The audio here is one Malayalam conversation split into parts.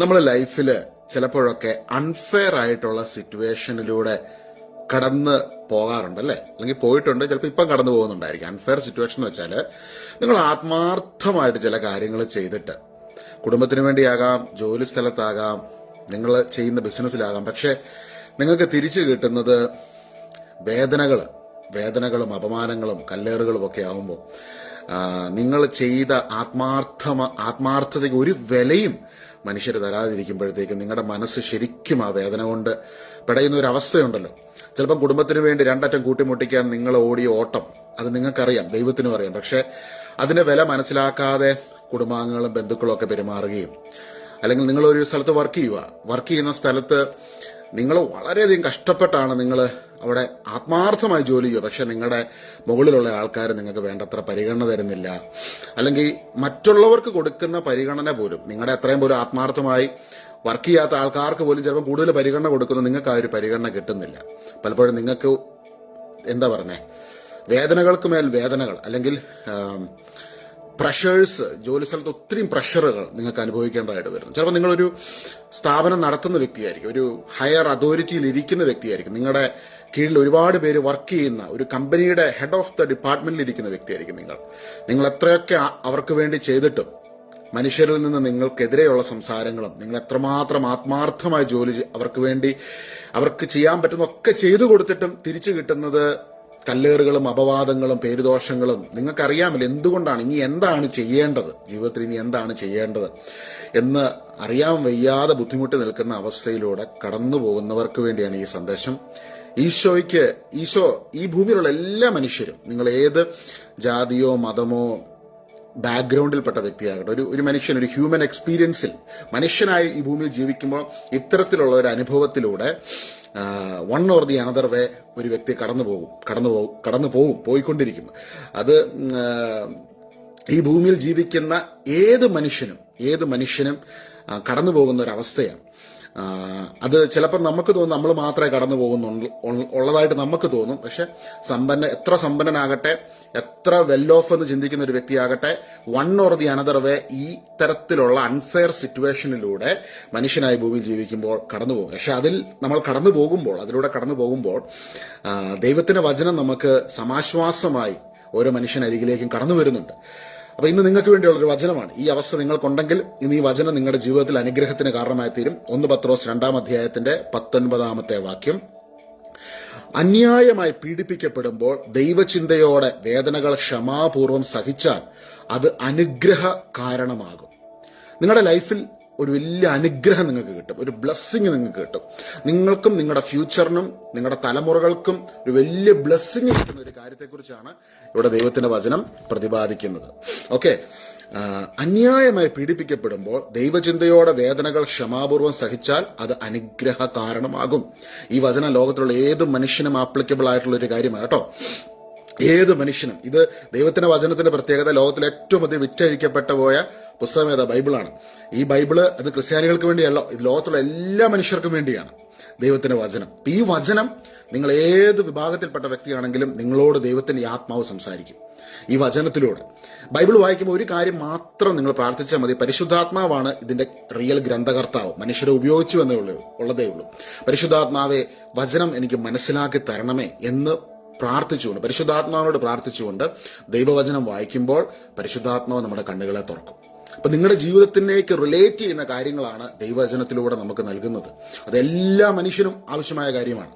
നമ്മൾ ലൈഫിൽ ചിലപ്പോഴൊക്കെ അൺഫെയർ ആയിട്ടുള്ള സിറ്റുവേഷനിലൂടെ കടന്ന് പോകാറുണ്ട് അല്ലേ? അല്ലെങ്കിൽ പോയിട്ടുണ്ട് ചിലപ്പോൾ ഇപ്പം കടന്നു പോകുന്നുണ്ടായിരിക്കും. അൺഫെയർ സിറ്റുവേഷൻ എന്ന് വെച്ചാൽ നിങ്ങൾ ആത്മാർത്ഥമായിട്ട് ചില കാര്യങ്ങൾ ചെയ്തിട്ട് കുടുംബത്തിന് വേണ്ടിയാകാം ജോലി സ്ഥലത്താകാം നിങ്ങൾ ചെയ്യുന്ന ബിസിനസ്സിലാകാം പക്ഷേ നിങ്ങൾക്ക് തിരിച്ചു കിട്ടുന്നത് വേദനകൾ വേദനകളും അപമാനങ്ങളും കല്ലേറുകളും ഒക്കെ ആകുമ്പോൾ നിങ്ങൾ ചെയ്ത ആത്മാർത്ഥ ആത്മാർത്ഥതയ്ക്ക് ഒരു വിലയും മനുഷ്യർ തരാതിരിക്കുമ്പോഴത്തേക്കും നിങ്ങളുടെ മനസ്സ് ശരിക്കും ആ വേദന കൊണ്ട് പിടയുന്ന ഒരു അവസ്ഥയുണ്ടല്ലോ. ചിലപ്പം കുടുംബത്തിന് വേണ്ടി രണ്ടറ്റം കൂട്ടിമുട്ടിക്കാൻ നിങ്ങൾ ഓടിയ ഓട്ടം അത് നിങ്ങൾക്കറിയാം ദൈവത്തിനും അറിയാം. പക്ഷേ അതിന്റെ വില മനസ്സിലാക്കാതെ കുടുംബാംഗങ്ങളും ബന്ധുക്കളും ഒക്കെ പെരുമാറുകയും അല്ലെങ്കിൽ നിങ്ങൾ ഒരു സ്ഥലത്ത് വർക്ക് ചെയ്യുക. വർക്ക് ചെയ്യുന്ന സ്ഥലത്ത് നിങ്ങൾ വളരെയധികം കഷ്ടപ്പെട്ടാണ് നിങ്ങൾ അവിടെ ആത്മാർത്ഥമായി ജോലി ചെയ്യുക പക്ഷെ നിങ്ങളുടെ മുകളിലുള്ള ആൾക്കാർ നിങ്ങൾക്ക് വേണ്ടത്ര പരിഗണന തരുന്നില്ല. അല്ലെങ്കിൽ മറ്റുള്ളവർക്ക് കൊടുക്കുന്ന പരിഗണന പോലും നിങ്ങളുടെ അത്രയും പോലും ആത്മാർത്ഥമായി വർക്ക് ചെയ്യാത്ത ആൾക്കാർക്ക് പോലും ചിലപ്പോൾ കൂടുതൽ പരിഗണന കൊടുക്കുന്ന നിങ്ങൾക്ക് ആ ഒരു പരിഗണന കിട്ടുന്നില്ല. പലപ്പോഴും നിങ്ങൾക്ക് എന്താ പറഞ്ഞേ? വേദനകൾക്ക് മേൽ വേദനകൾ അല്ലെങ്കിൽ പ്രഷേഴ്സ് ജോലി സ്ഥലത്ത് ഒത്തിരി പ്രഷറുകൾ നിങ്ങൾക്ക് അനുഭവിക്കേണ്ടതായിട്ട് വരുന്നു. ചിലപ്പോൾ നിങ്ങളൊരു സ്ഥാപനം നടത്തുന്ന വ്യക്തിയായിരിക്കും ഒരു ഹയർ അതോറിറ്റിയിൽ ഇരിക്കുന്ന വ്യക്തിയായിരിക്കും. നിങ്ങളുടെ കീഴിൽ ഒരുപാട് പേര് വർക്ക് ചെയ്യുന്ന ഒരു കമ്പനിയുടെ ഹെഡ് ഓഫ് ദ ഡിപ്പാർട്ട്മെന്റിൽ ഇരിക്കുന്ന വ്യക്തിയായിരിക്കും നിങ്ങൾ. നിങ്ങൾ എത്രയൊക്കെ അവർക്ക് വേണ്ടി ചെയ്തിട്ടും മനുഷ്യരിൽ നിന്ന് നിങ്ങൾക്കെതിരെയുള്ള സംസാരങ്ങളും നിങ്ങൾ എത്രമാത്രം ആത്മാർത്ഥമായി ജോലി അവർക്ക് വേണ്ടി അവർക്ക് ചെയ്യാൻ പറ്റുന്നൊക്കെ ചെയ്തു കൊടുത്തിട്ടും തിരിച്ചു കിട്ടുന്നത് കല്ലേറുകളും അപവാദങ്ങളും പേരുദോഷങ്ങളും നിങ്ങൾക്കറിയാമല്ലോ എന്തുകൊണ്ടാണ് ഇനി എന്താണ് ചെയ്യേണ്ടത് ജീവിതത്തിൽ ഇനി എന്താണ് ചെയ്യേണ്ടത് എന്ന് അറിയാൻ വയ്യാതെ ബുദ്ധിമുട്ട് നിൽക്കുന്ന അവസ്ഥയിലൂടെ കടന്നു പോകുന്നവർക്ക് വേണ്ടിയാണ് ഈ സന്ദേശം. ഈശോയ്ക്ക് ഈശോ ഈ ഭൂമിയിലുള്ള എല്ലാ മനുഷ്യരും നിങ്ങൾ ഏത് ജാതിയോ മതമോ ബാക്ക്ഗ്രൗണ്ടിൽപ്പെട്ട വ്യക്തിയാകട്ടെ ഒരു ഒരു മനുഷ്യൻ ഒരു ഹ്യൂമൻ എക്സ്പീരിയൻസിൽ മനുഷ്യനായി ഈ ഭൂമിയിൽ ജീവിക്കുമ്പോൾ ഇത്തരത്തിലുള്ള ഒരു അനുഭവത്തിലൂടെ one or the another way ഒരു വ്യക്തി കടന്നു പോകും കടന്നു പോകും കടന്നു പോകും പോയിക്കൊണ്ടിരിക്കും. അത് ഈ ഭൂമിയിൽ ജീവിക്കുന്ന ഏത് മനുഷ്യനും ഏത് മനുഷ്യനും കടന്നു പോകുന്ന ഒരു അവസ്ഥയാണ്. അത് ചിലപ്പോൾ നമുക്ക് തോന്നും നമ്മൾ മാത്രമേ കടന്നു പോകുന്നുള്ളൂ ഉള്ളതായിട്ട് നമുക്ക് തോന്നും. പക്ഷെ സമ്പന്ന എത്ര സമ്പന്നനാകട്ടെ എത്ര വെൽ ഓഫ് എന്ന് ചിന്തിക്കുന്ന ഒരു വ്യക്തിയാകട്ടെ one or the another way ഈ തരത്തിലുള്ള അൺഫെയർ സിറ്റുവേഷനിലൂടെ മനുഷ്യനായി ഭൂമിയിൽ ജീവിക്കുമ്പോൾ കടന്നു പോകും. പക്ഷെ അതിൽ നമ്മൾ കടന്നു പോകുമ്പോൾ അതിലൂടെ കടന്നു പോകുമ്പോൾ ദൈവത്തിന്റെ വചനം നമുക്ക് സമാശ്വാസമായി ഓരോ മനുഷ്യനരികിലേക്കും കടന്നു വരുന്നുണ്ട്. അപ്പൊ ഇന്ന് നിങ്ങൾക്ക് വേണ്ടിയുള്ള ഒരു വചനമാണ്. ഈ അവസ്ഥ നിങ്ങൾക്കുണ്ടെങ്കിൽ ഇന്ന് ഈ വചനം നിങ്ങളുടെ ജീവിതത്തിൽ അനുഗ്രഹത്തിന് കാരണമായി തീരും. ഒന്ന് പത്രോസ് രണ്ടാം അധ്യായത്തിന്റെ പത്തൊൻപതാമത്തെ വാക്യം. അന്യായമായി പീഡിപ്പിക്കപ്പെടുമ്പോൾ ദൈവചിന്തയോടെ വേദനകൾ ക്ഷമാപൂർവം സഹിച്ചാൽ അത് അനുഗ്രഹ കാരണമാകും നിങ്ങളുടെ ലൈഫിൽ ഒരു വലിയ അനുഗ്രഹം നിങ്ങൾക്ക് കിട്ടും. ഒരു ബ്ലെസ്സിങ് നിങ്ങൾക്ക് കിട്ടും. നിങ്ങൾക്കും നിങ്ങളുടെ ഫ്യൂച്ചറിനും നിങ്ങളുടെ തലമുറകൾക്കും ഒരു വലിയ ബ്ലെസ്സിങ് കിട്ടുന്ന ഒരു കാര്യത്തെക്കുറിച്ചാണ് ഇവിടെ ദൈവത്തിന്റെ വചനം പ്രതിപാദിക്കുന്നത്. ഓക്കെ അന്യായമായി പീഡിപ്പിക്കപ്പെടുമ്പോൾ ദൈവചിന്തയോടെ വേദനകൾ ക്ഷമാപൂർവം സഹിച്ചാൽ അത് അനുഗ്രഹ കാരണമാകും ഈ വചനം ലോകത്തിലുള്ള ഏത് മനുഷ്യനും ആപ്ലിക്കബിൾ ആയിട്ടുള്ള ഒരു കാര്യമാണ് കേട്ടോ. ഏത് മനുഷ്യനും ഇത് ദൈവത്തിന്റെ വചനത്തിന്റെ പ്രത്യേകത ലോകത്തിൽ ഏറ്റവും അധികം വിറ്റഴിക്കപ്പെട്ട പോയ പുസ്തകം ഏതാ? ബൈബിളാണ്. ഈ ബൈബിൾ അത് ക്രിസ്ത്യാനികൾക്ക് വേണ്ടിയല്ല ഇത് ലോകത്തുള്ള എല്ലാ മനുഷ്യർക്കും വേണ്ടിയാണ് ദൈവത്തിന്റെ വചനം. ഈ വചനം നിങ്ങൾ ഏത് വിഭാഗത്തിൽപ്പെട്ട വ്യക്തിയാണെങ്കിലും നിങ്ങളോട് ദൈവത്തിന്റെ ആത്മാവ് സംസാരിക്കും. ഈ വചനത്തിലൂടെ. ബൈബിൾ വായിക്കുമ്പോൾ ഒരു കാര്യം മാത്രം നിങ്ങൾ പ്രാർത്ഥിച്ചാൽ മതി. പരിശുദ്ധാത്മാവാണ് ഇതിന്റെ റിയൽ ഗ്രന്ഥകർത്താവ്. മനുഷ്യരെ ഉപയോഗിച്ചു എന്നേ ഉള്ളൂ ഉള്ളതേ ഉള്ളൂ. പരിശുദ്ധാത്മാവെ വചനം എനിക്ക് മനസ്സിലാക്കി തരണമേ എന്ന് പ്രാർത്ഥിച്ചുകൊണ്ട് പരിശുദ്ധാത്മാവിനോട് പ്രാർത്ഥിച്ചുകൊണ്ട് ദൈവവചനം വായിക്കുമ്പോൾ പരിശുദ്ധാത്മാവ് നമ്മുടെ കണ്ണുകളെ തുറക്കും. അപ്പൊ നിങ്ങളുടെ ജീവിതത്തിലേക്ക് റിലേറ്റ് ചെയ്യുന്ന കാര്യങ്ങളാണ് ദൈവവചനത്തിലൂടെ നമുക്ക് നൽകുന്നത്. അതെല്ലാ മനുഷ്യനും ആവശ്യമായ കാര്യമാണ്.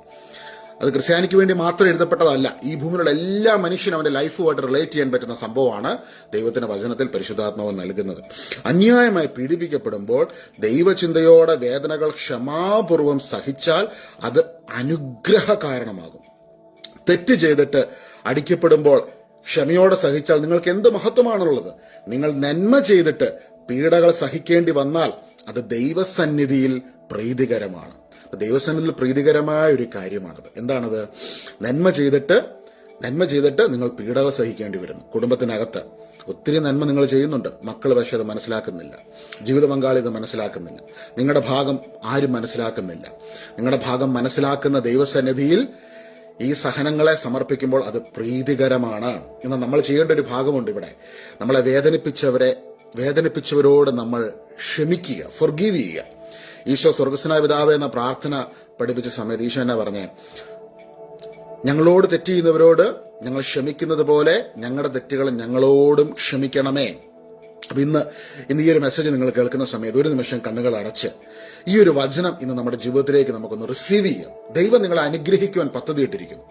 അത് ക്രിസ്ത്യാനിക്ക് വേണ്ടി മാത്രം എഴുതപ്പെട്ടതല്ല ഈ ഭൂമിയിലുള്ള എല്ലാ മനുഷ്യനും അവന്റെ ലൈഫുമായിട്ട് റിലേറ്റ് ചെയ്യാൻ പറ്റുന്ന സംഭവമാണ് ദൈവത്തിന്റെ വചനത്തിൽ പരിശുദ്ധാത്മാവ് നൽകുന്നത്. അന്യായമായി പീഡിപ്പിക്കപ്പെടുമ്പോൾ ദൈവചിന്തയോടെ വേദനകൾ ക്ഷമാപൂർവം സഹിച്ചാൽ അത് അനുഗ്രഹ കാരണമാകും തെറ്റ് ചെയ്തിട്ട് അടിക്കപ്പെടുമ്പോൾ ക്ഷമയോടെ സഹിച്ചാൽ നിങ്ങൾക്ക് എന്ത് മഹത്വമാണുള്ളത്? നിങ്ങൾ നന്മ ചെയ്തിട്ട് പീഡകൾ സഹിക്കേണ്ടി വന്നാൽ അത് ദൈവസന്നിധിയിൽ പ്രീതികരമാണ്. ദൈവസന്നിധിയിൽ പ്രീതികരമായ ഒരു കാര്യമാണത്. എന്താണത്? നന്മ ചെയ്തിട്ട് നന്മ ചെയ്തിട്ട് നിങ്ങൾ പീഡകൾ സഹിക്കേണ്ടി വരുന്നു. കുടുംബത്തിനകത്ത് ഒത്തിരി നന്മ നിങ്ങൾ ചെയ്യുന്നുണ്ട്. മക്കൾ പക്ഷെ അത് മനസ്സിലാക്കുന്നില്ല. ജീവിത പങ്കാളി ഇത് മനസ്സിലാക്കുന്നില്ല. നിങ്ങളുടെ ഭാഗം ആരും മനസ്സിലാക്കുന്നില്ല. നിങ്ങളുടെ ഭാഗം മനസ്സിലാക്കുന്ന ദൈവസന്നിധിയിൽ ഈ സഹനങ്ങളെ സമർപ്പിക്കുമ്പോൾ അത് പ്രീതികരമാണ്. എന്ന് നമ്മൾ ചെയ്യേണ്ട ഒരു ഭാഗമുണ്ട് ഇവിടെ. നമ്മളെ വേദനിപ്പിച്ചവരെ വേദനിപ്പിച്ചവരോട് നമ്മൾ ക്ഷമിക്കുക ഫൊർഗീവ് ചെയ്യുക. ഈശോ സ്വർഗസ്നായ പിതാവ് എന്ന പ്രാർത്ഥന പഠിപ്പിച്ച സമയത്ത് ഈശോ എന്നെ പറഞ്ഞേ? ഞങ്ങളോട് തെറ്റ് ചെയ്യുന്നവരോട് ഞങ്ങൾ ക്ഷമിക്കുന്നത് പോലെ ഞങ്ങളുടെ തെറ്റുകൾ ഞങ്ങളോടും ക്ഷമിക്കണമേ. അപ്പൊ ഇന്ന് ഇന്ന് ഈ ഒരു മെസ്സേജ് നിങ്ങൾ കേൾക്കുന്ന സമയത്ത് ഒരു നിമിഷം കണ്ണുകൾ അടച്ച് ഈ ഒരു വചനം ഇന്ന് നമ്മുടെ ജീവിതത്തിലേക്ക് നമുക്കൊന്ന് റിസീവ് ചെയ്യാം. ദൈവം നിങ്ങളെ അനുഗ്രഹിക്കുവാൻ പദ്ധതിയിട്ടിരിക്കുന്നു.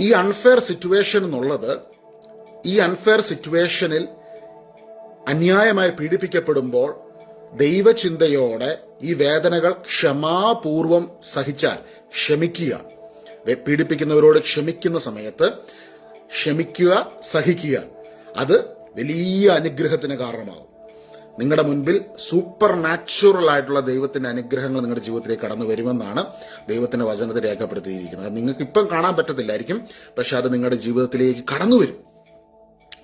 ഈ അൺഫെയർ സിറ്റുവേഷൻ എന്നുള്ളത് ഈ അൺഫെയർ സിറ്റുവേഷനിൽ അന്യായമായി പീഡിപ്പിക്കപ്പെടുമ്പോൾ ദൈവചിന്തയോടെ ഈ വേദനകൾ ക്ഷമാപൂർവം സഹിച്ചാൽ ക്ഷമിക്കുക. പീഡിപ്പിക്കുന്നവരോട് ക്ഷമിക്കുന്ന സമയത്ത് ക്ഷമിക്കുക സഹിക്കുക. അത് വലിയ അനുഗ്രഹത്തിന് കാരണമാകും നിങ്ങളുടെ മുൻപിൽ സൂപ്പർ നാച്ചുറൽ ആയിട്ടുള്ള ദൈവത്തിന്റെ അനുഗ്രഹങ്ങൾ നിങ്ങളുടെ ജീവിതത്തിലേക്ക് കടന്നു വരുമെന്നാണ് ദൈവത്തിന്റെ വചനത്തിൽ രേഖപ്പെടുത്തിയിരിക്കുന്നത്. അത് നിങ്ങൾക്ക് ഇപ്പം കാണാൻ പറ്റത്തില്ലായിരിക്കും പക്ഷെ അത് നിങ്ങളുടെ ജീവിതത്തിലേക്ക് കടന്നു വരും.